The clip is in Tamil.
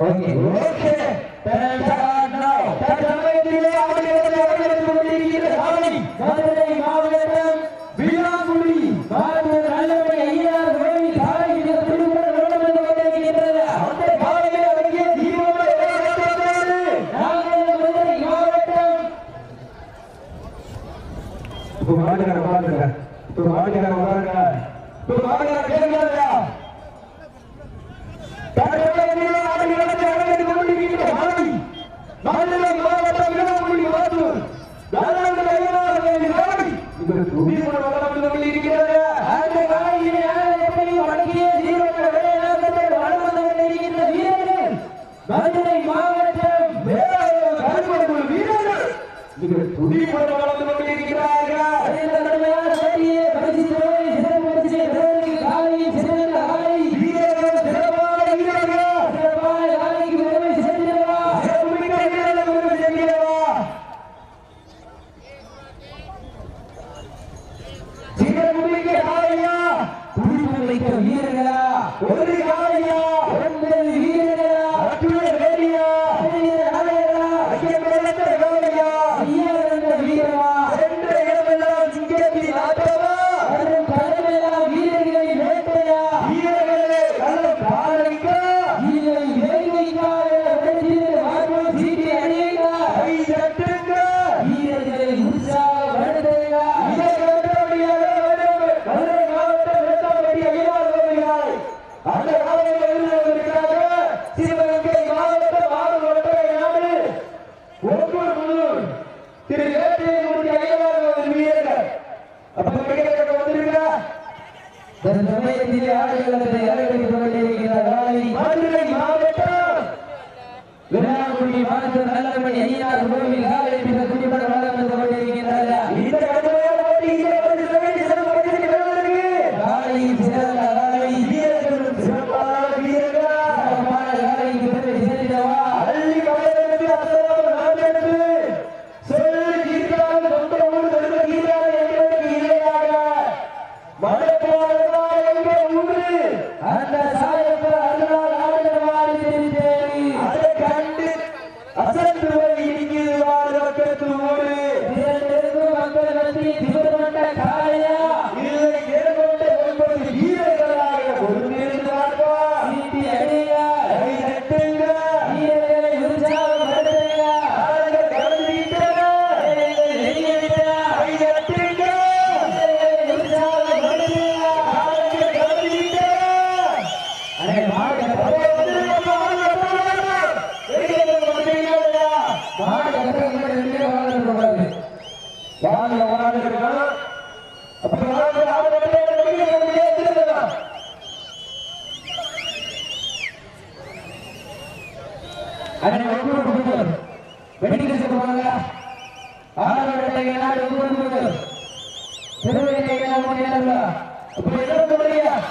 ஓகே ஓகே தற்சமயத்திலே ஆடுகளத்தை அரங்கேற்றிக் கொண்டிருக்கிற காலை மதுரை மாவட்டம் வீராங்குடி பாரதிய நல்லபடி ஐயார் கோவில் காலை மிக துடிப்புடன் வலம் வந்து கொண்டிருக்கின்றது. அந்த காலையை அடக்கிய தீபங்களை ஏற்படுத்துகிறது. நாங்கள் மதுரை மாவட்டம் இப்போ மாட்டுக்கார உட்காந்துருக்க இப்போ மாட்டுக்கார உட்காருங்க இப்போ மாவட்ட கேட்கிறாரா? மதுரை மாவட்டம் வீராங்குடி பாரதிய நல்லபடி ஐயார் கோவில் காலை இவர் தீபங்களை வலம் வந்து அந்த காலையிலே எப்படி வழங்கிய தீபங்கள் விளையாட்டத்தை வலம் கொண்டிருக்கின்ற வீரர்கள். மதுரை மாவட்டம் வேலாயுதம் வீரர்கள். இவர் தீபங்களை வளர்ந்து கொண்டிருக்கிறார்கள் வைத்த வீரர்களா? ஒரு காலையா? ஒன்பது வீரர்களா? மற்றொரு மாவட்டம். விநாயகுடி மாவட்ட நல்லபடி ஐயாறு கோவில் காலை மிக துடிப்பட வளம் மக்கள் மத்திய திபுரமண்ட காளையா இல்லை ஏற்பட்ட ஒன்பது வீரர்களாக பொறுத்திருந்து வாழ்வா சீட்டி அடியா கை தட்டுங்க. வீரர்களை உற்சாகப்படுத்துங்க கலந்துக்கிட்டன வெளியிட்டா கை தட்டுங்க. வீரர்களை உற்சாகப்படுத்துங்க ஆளுங்க கலந்துக்கிட்டன அடே மாடு. வந்துருக்கா மாடு அதனை ஒவ்வொரு குழுக்கள் வெடிக்க சொல்லுவாங்க ஆறு வேட்டைகளால் ஒவ்வொரு குழுக்கள் திருவேட்டைகளால் முடியல அப்படி இருக்க முடியாது